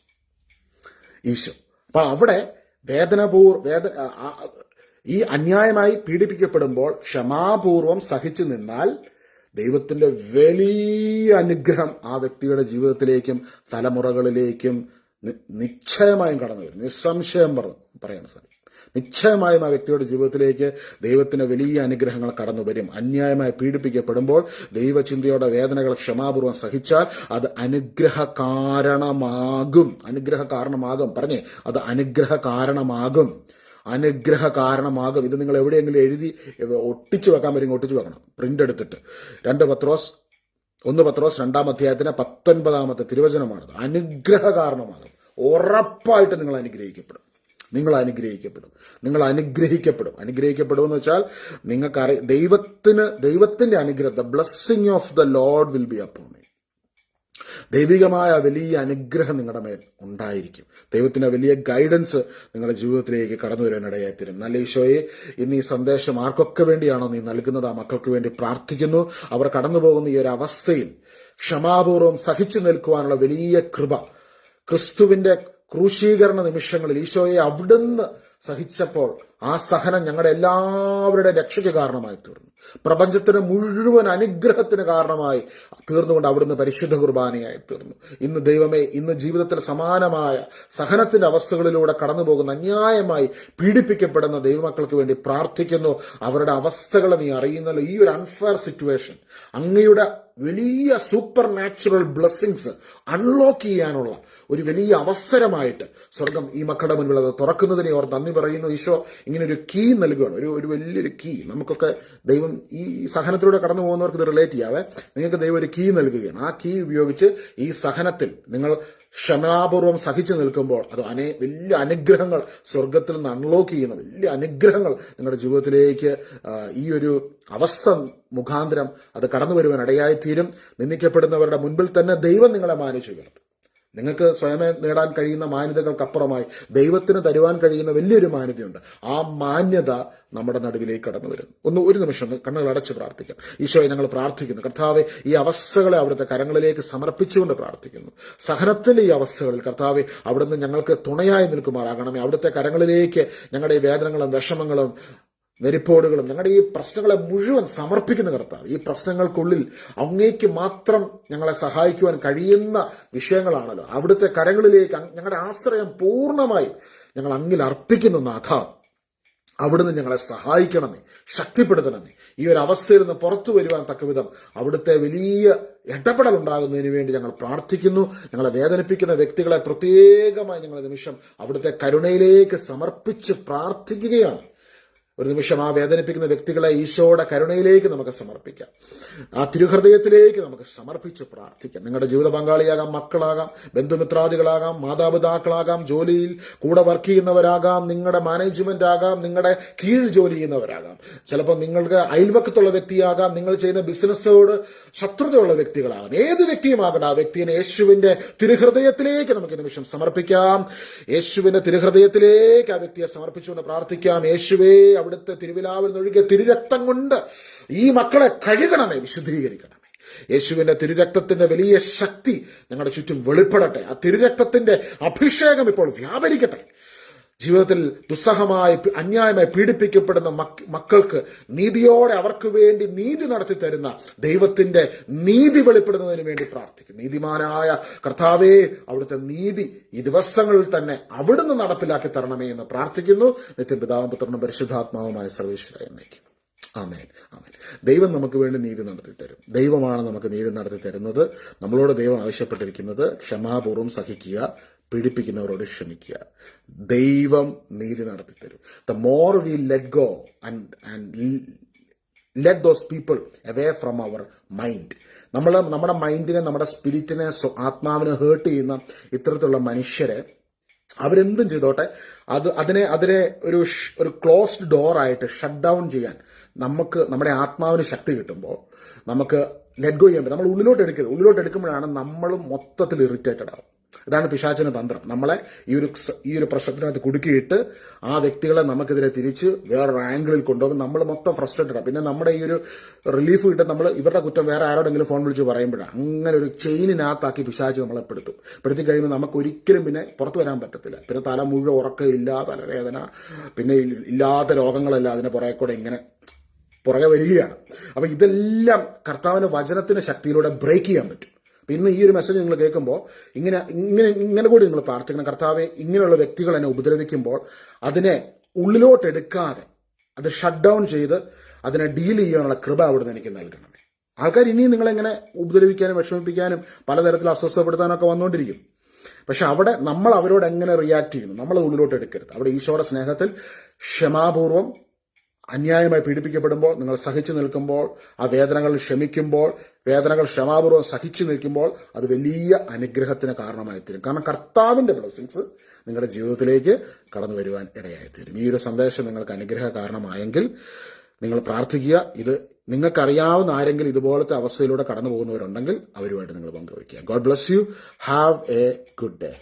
ഈശോ. അപ്പോൾ അവിടെ വേദനപൂർ വേദ ഈ അന്യായമായി പീഡിപ്പിക്കപ്പെടുമ്പോൾ ക്ഷമാപൂർവം സഹിച്ചു നിന്നാൽ ദൈവത്തിന്റെ വലിയ അനുഗ്രഹം ആ വ്യക്തിയുടെ ജീവിതത്തിലേക്കും തലമുറകളിലേക്കും നിശ്ചയമായും കടന്നു വരും. നിസ്സംശയം പറയാൻ സാധിക്കും നിശ്ചയമായും ആ വ്യക്തിയുടെ ജീവിതത്തിലേക്ക് ദൈവത്തിന് വലിയ അനുഗ്രഹങ്ങൾ കടന്നു വരും. അന്യായമായി പീഡിപ്പിക്കപ്പെടുമ്പോൾ ദൈവചിന്തയുടെ വേദനകൾ ക്ഷമാപൂർവം സഹിച്ചാൽ അത് അനുഗ്രഹ കാരണമാകും. അനുഗ്രഹ കാരണമാകും. പറഞ്ഞേ അത് അനുഗ്രഹ കാരണമാകും. അനുഗ്രഹ കാരണമാകും. ഇത് നിങ്ങൾ എവിടെയെങ്കിലും എഴുതി ഒട്ടിച്ചു വെക്കാൻ വരും ഒട്ടിച്ചു വെക്കണം. പ്രിന്റ് എടുത്തിട്ട്. രണ്ട് പത്രോസ് ഒന്ന് പത്രോസ് രണ്ടാം അധ്യായത്തിന് പത്തൊൻപതാമത്തെ തിരുവചനമാണത്. അനുഗ്രഹ കാരണമാകും. ഉറപ്പായിട്ട് നിങ്ങൾ അനുഗ്രഹിക്കപ്പെടും. നിങ്ങൾ അനുഗ്രഹിക്കപ്പെടും. നിങ്ങൾ അനുഗ്രഹിക്കപ്പെടും. അനുഗ്രഹിക്കപ്പെടും എന്ന് വെച്ചാൽ നിങ്ങൾക്ക് അറി ദൈവത്തിന് ദൈവത്തിന്റെ അനുഗ്രഹം the blessing of the lord will be upon ദൈവികമായ വലിയ അനുഗ്രഹം നിങ്ങളുടെ മേൽ ഉണ്ടായിരിക്കും. ദൈവത്തിന്റെ വലിയ ഗൈഡൻസ് നിങ്ങളുടെ ജീവിതത്തിലേക്ക് കടന്നു വരാനിടയായിത്തരും. നല്ല ഈശോയെ ഇന്ന് ഈ സന്ദേശം ആർക്കൊക്കെ വേണ്ടിയാണോ നീ നൽകുന്നത്? ആ മക്കൾക്ക് വേണ്ടി പ്രാർത്ഥിക്കുന്നു. അവർ കടന്നു പോകുന്ന ഈ ഒരു അവസ്ഥയിൽ ക്ഷമാപൂർവം സഹിച്ചു നിൽക്കുവാനുള്ള വലിയ കൃപ ക്രിസ്തുവിന്റെ ക്രൂശീകരണ നിമിഷങ്ങളിൽ ഈശോയെ അവിടുന്ന് സഹിച്ചപ്പോൾ ആ സഹനം ഞങ്ങളുടെ എല്ലാവരുടെ രക്ഷയ്ക്ക് കാരണമായി തീർന്നു. പ്രപഞ്ചത്തിന് മുഴുവൻ അനുഗ്രഹത്തിന് കാരണമായി തീർന്നുകൊണ്ട് അവിടുന്ന് പരിശുദ്ധ കുർബാനയായി തീർന്നു. ഇന്ന് ദൈവമേ ഇന്ന് ജീവിതത്തിൽ സമാനമായ സഹനത്തിന്റെ അവസ്ഥകളിലൂടെ കടന്നുപോകുന്ന അന്യായമായി പീഡിപ്പിക്കപ്പെടുന്ന ദൈവമക്കൾക്ക് വേണ്ടി പ്രാർത്ഥിക്കുന്നു. അവരുടെ അവസ്ഥകൾ നീ അറിയുന്നല്ലോ. ഈ ഒരു അൺഫെയർ സിറ്റുവേഷൻ അങ്ങയുടെ വലിയ സൂപ്പർ നാച്ചുറൽ ബ്ലെസ്സിങ്സ് അൺലോക്ക് ചെയ്യാനുള്ള ഒരു വലിയ അവസരമായിട്ട് സ്വർഗം ഈ മക്കളുടെ മുൻപിൽ അത് തുറക്കുന്നതിനെ ഓർ നന്ദി പറയുന്നു. ഈശോ ഇങ്ങനെ ഒരു കീ നൽകുകയാണ് ഒരു ഒരു വലിയൊരു കീ നമുക്കൊക്കെ ദൈവം ഈ സഹനത്തിലൂടെ കടന്നു പോകുന്നവർക്ക് ഇത് റിലേറ്റ് ചെയ്യാവേ. നിങ്ങൾക്ക് ദൈവം ഒരു കീ നൽകുകയാണ്. ആ കീ ഉപയോഗിച്ച് ഈ സഹനത്തിൽ നിങ്ങൾ ക്ഷമാപൂർവം സഹിച്ചു നിൽക്കുമ്പോൾ അത് അനേ വലിയ അനുഗ്രഹങ്ങൾ സ്വർഗത്തിൽ നിന്ന് അൺലോക്ക് ചെയ്യുന്ന വലിയ അനുഗ്രഹങ്ങൾ നിങ്ങളുടെ ജീവിതത്തിലേക്ക് ഈ ഒരു അവസ്ഥ മുഖാന്തരം അത് കടന്നു വരുവാൻ ഇടയായിത്തീരും. നിന്ദിക്കപ്പെടുന്നവരുടെ മുൻപിൽ തന്നെ ദൈവം നിങ്ങളെ മാനിച്ചു ഉയർത്തും നിങ്ങൾക്ക് സ്വയമേ നേടാൻ കഴിയുന്ന മാന്യതകൾക്കപ്പുറമായി ദൈവത്തിന് തരുവാൻ കഴിയുന്ന വലിയൊരു മാന്യതയുണ്ട്. ആ മാന്യത നമ്മുടെ നടുവിലേക്ക് കടന്നു വരുന്നു. ഒന്ന് ഒരു നിമിഷം കണ്ണുകൾ അടച്ച് പ്രാർത്ഥിക്കാം. ഈശോയെ ഞങ്ങൾ പ്രാർത്ഥിക്കുന്നു. കർത്താവെ ഈ അവസ്ഥകളെ അവിടുത്തെ കരങ്ങളിലേക്ക് സമർപ്പിച്ചുകൊണ്ട് പ്രാർത്ഥിക്കുന്നു. സഹനത്തിന്റെ ഈ അവസ്ഥകളിൽ കർത്താവെ അവിടുന്ന് ഞങ്ങൾക്ക് തുണയായി നിൽക്കുമാറാകണമേ. അവിടുത്തെ കരങ്ങളിലേക്ക് ഞങ്ങളുടെ ഈ വേദനകളും വിഷമങ്ങളും നെരിപ്പോടുകളും ഞങ്ങളുടെ ഈ പ്രശ്നങ്ങളെ മുഴുവൻ സമർപ്പിക്കുന്ന കർത്താവ്. ഈ പ്രശ്നങ്ങൾക്കുള്ളിൽ അങ്ങേക്ക് മാത്രം ഞങ്ങളെ സഹായിക്കുവാൻ കഴിയുന്ന വിഷയങ്ങളാണല്ലോ. അവിടുത്തെ കരങ്ങളിലേക്ക് ഞങ്ങളുടെ ആശ്രയം പൂർണമായും ഞങ്ങൾ അങ്ങിൽ അർപ്പിക്കുന്നു നാഥ. അവിടുന്ന് ഞങ്ങളെ സഹായിക്കണമേ ശക്തിപ്പെടുത്തണമേ. ഈ ഒരു അവസ്ഥയിൽ നിന്ന് പുറത്തു വരുവാൻ തക്കവിധം അവിടുത്തെ വലിയ ഇടപെടൽ ഉണ്ടാകുന്നതിന് വേണ്ടി ഞങ്ങൾ പ്രാർത്ഥിക്കുന്നു. ഞങ്ങളെ വേദനിപ്പിക്കുന്ന വ്യക്തികളെ പ്രത്യേകമായി ഞങ്ങൾ നിമിഷം അവിടുത്തെ കരുണയിലേക്ക് സമർപ്പിച്ച് പ്രാർത്ഥിക്കുകയാണ്. ഒരു നിമിഷം ആ വേദനിപ്പിക്കുന്ന വ്യക്തികളെ ഈശോയുടെ കരുണയിലേക്ക് നമുക്ക് സമർപ്പിക്കാം. ആ തിരുഹൃദയത്തിലേക്ക് നമുക്ക് സമർപ്പിച്ച് പ്രാർത്ഥിക്കാം. നിങ്ങളുടെ ജീവിത പങ്കാളിയാകാം മക്കളാകാം ബന്ധുമിത്രാദികളാകാം മാതാപിതാക്കളാകാം ജോലിയിൽ കൂടെ വർക്ക് ചെയ്യുന്നവരാകാം നിങ്ങളുടെ മാനേജ്മെന്റ് ആകാം നിങ്ങളുടെ കീഴിൽ ജോലി ചെയ്യുന്നവരാകാം. ചിലപ്പോൾ നിങ്ങൾക്ക് അയൽവക്കത്തുള്ള വ്യക്തിയാകാം നിങ്ങൾ ചെയ്യുന്ന ബിസിനസ്സോട് ശത്രുതയുള്ള വ്യക്തികളാകാം. ഏത് വ്യക്തിയുമാകട്ടെ ആ വ്യക്തിയെ യേശുവിന്റെ തിരുഹൃദയത്തിലേക്ക് നമുക്ക് നിമിഷം സമർപ്പിക്കാം. യേശുവിന്റെ തിരുഹൃദയത്തിലേക്ക് ആ വ്യക്തിയെ സമർപ്പിച്ചുകൊണ്ട് പ്രാർത്ഥിക്കാം. യേശുവേ അവിടുത്തെ തിരുവിലാവിൽ നിന്നൊഴുകിയ തിരുരക്തം കൊണ്ട് ഈ മക്കളെ കഴുകണമേ വിശുദ്ധീകരിക്കണമേ. യേശുവിന്റെ തിരുരക്തത്തിന്റെ വലിയ ശക്തി ഞങ്ങളുടെ ചുറ്റും വെളിപ്പെടട്ടെ. ആ തിരുരക്തത്തിന്റെ അഭിഷേകം ഇപ്പോൾ വ്യാപരിക്കട്ടെ. ജീവിതത്തിൽ ദുസ്സഹമായി അന്യായമായി പീഡിപ്പിക്കപ്പെടുന്ന മക്കൾക്ക് നീതിയോടെ അവർക്ക് വേണ്ടി നീതി നടത്തി തരുന്ന ദൈവത്തിന്റെ നീതി വെളിപ്പെടുന്നതിന് വേണ്ടി പ്രാർത്ഥിക്കും നീതിമാനായ കർത്താവേ അവിടുത്തെ നീതി ഈ ദിവസങ്ങളിൽ തന്നെ അവിടുന്ന് നടപ്പിലാക്കി തരണമേ എന്ന് പ്രാർത്ഥിക്കുന്നു. നിത്യപിതാവും പുത്രനും പരിശുദ്ധാത്മാവുമായ സർവേശ്വര എന്നേക്കും ആമേൻ. ആമേൻ. ദൈവം നമുക്ക് വേണ്ടി നീതി നടത്തി തരും. ദൈവമാണ് നമുക്ക് നീതി നടത്തി തരുന്നത്. നമ്മളോട് ദൈവം ആവശ്യപ്പെട്ടിരിക്കുന്നത് ക്ഷമാപൂർവം സഹിക്കുക പീഡിപ്പിക്കുന്നവരോട് ക്ഷമിക്കുക. ദൈവം നീതി നടത്തി തരും the more we let go and and let those people away from our mind നമ്മൾ നമ്മുടെ മൈൻഡിനെ നമ്മുടെ സ്പിരിറ്റിനെ ആത്മാവിനെ ഹേർട്ട് ചെയ്യുന്ന ഇത്തരത്തിലുള്ള മനുഷ്യരെ അവരെന്തും ചെയ്തോട്ടെ അത് അതിനെ അതിനെ ഒരു ഒരു ക്ലോസ്ഡ് ഡോർ ആയിട്ട് ഷട്ട് ഡൗൺ ചെയ്യാൻ നമുക്ക് നമ്മുടെ ആത്മാവിന് ശക്തി കിട്ടുമ്പോൾ നമുക്ക് ലെറ്റ് ഗോ ചെയ്യാൻ പറ്റും. നമ്മൾ ഉള്ളിലോട്ട് എടുക്കരുത്. ഉള്ളിലോട്ട് എടുക്കുമ്പോഴാണ് നമ്മൾ മൊത്തത്തിൽ ഇറിറ്റേറ്റഡ് ആവും ഇതാണ് പിശാചിന്റെ തന്ത്രം. നമ്മളെ ഈ ഒരു ഈ ഒരു പ്രശ്നത്തിനകത്ത് കുടുക്കിയിട്ട് ആ വ്യക്തികളെ നമുക്കെതിരെ തിരിച്ച് വേറൊരു ആംഗിളിൽ കൊണ്ടുപോകും. നമ്മൾ മൊത്തം ഫ്രസ്ട്രേറ്റഡ് പിന്നെ നമ്മുടെ ഈ ഒരു റിലീഫ് കിട്ടും. നമ്മൾ ഇവരുടെ കുറ്റം വേറെ ആരോടെങ്കിലും ഫോൺ വിളിച്ച് പറയുമ്പോഴാണ്. അങ്ങനെ ഒരു ചെയിനിനകത്താക്കി പിശാച്ച് നമ്മളെ പെടുത്തും. പെടുത്തി കഴിയുമ്പോൾ നമുക്ക് ഒരിക്കലും പിന്നെ പുറത്തു വരാൻ പറ്റത്തില്ല. പിന്നെ തല മുഴുവൻ ഉറക്കമില്ല തലവേദന പിന്നെ ഇല്ലാത്ത രോഗങ്ങളല്ല അതിനെ പുറകെ കൂടെ ഇങ്ങനെ പുറകെ വരികയാണ്. അപ്പം ഇതെല്ലാം കർത്താവിന്റെ വചനത്തിന്റെ ശക്തിയിലൂടെ ബ്രേക്ക് ചെയ്യാൻ പറ്റും. അപ്പൊ ഇന്ന് ഈ ഒരു മെസ്സേജ് നിങ്ങൾ കേൾക്കുമ്പോൾ ഇങ്ങനെ ഇങ്ങനെ ഇങ്ങനെ കൂടി നിങ്ങൾ പ്രാർത്ഥിക്കണം. കർത്താവെ ഇങ്ങനെയുള്ള വ്യക്തികൾ എന്നെ ഉപദ്രവിക്കുമ്പോൾ അതിനെ ഉള്ളിലോട്ട് എടുക്കാതെ അത് ഷട്ട് ഡൗൺ ചെയ്ത് അതിനെ ഡീൽ ചെയ്യാനുള്ള കൃപ അവിടുന്ന് എനിക്ക് നൽകണമേ. ആൾക്കാർ ഇനിയും നിങ്ങളെങ്ങനെ ഉപദ്രവിക്കാനും വിഷമിപ്പിക്കാനും പലതരത്തിൽ അസ്വസ്ഥപ്പെടുത്താനൊക്കെ വന്നുകൊണ്ടിരിക്കും. പക്ഷെ അവിടെ നമ്മൾ അവരോട് എങ്ങനെ റിയാക്ട് ചെയ്യുന്നു? നമ്മൾ ഉള്ളിലോട്ട് എടുക്കരുത്. അവിടെ ഈശോയുടെ സ്നേഹത്തിൽ ക്ഷമാപൂർവം അന്യായമായി പീഡിപ്പിക്കപ്പെടുമ്പോൾ നിങ്ങൾ സഹിച്ചു നിൽക്കുമ്പോൾ ആ വേദനകൾ ക്ഷമിക്കുമ്പോൾ വേദനകൾ ക്ഷമാപൂർവം സഹിച്ചു നിൽക്കുമ്പോൾ അത് വലിയ അനുഗ്രഹത്തിന് കാരണമായി തീരും കാരണം കർത്താവിന്റെ ബ്ലെസ്സിങ്സ് നിങ്ങളുടെ ജീവിതത്തിലേക്ക് കടന്നു വരുവാൻ ഇടയായി തീരും ഈ ഒരു സന്ദേശം നിങ്ങൾക്ക് അനുഗ്രഹ കാരണമായെങ്കിൽ നിങ്ങൾ പ്രാർത്ഥിക്കുക. ഇത് നിങ്ങൾക്കറിയാവുന്ന ആരെങ്കിലും ഇതുപോലത്തെ അവസ്ഥയിലൂടെ കടന്നു പോകുന്നവരുണ്ടെങ്കിൽ അവരുമായിട്ട് നിങ്ങൾ പങ്കുവയ്ക്കുക. God bless you have a good day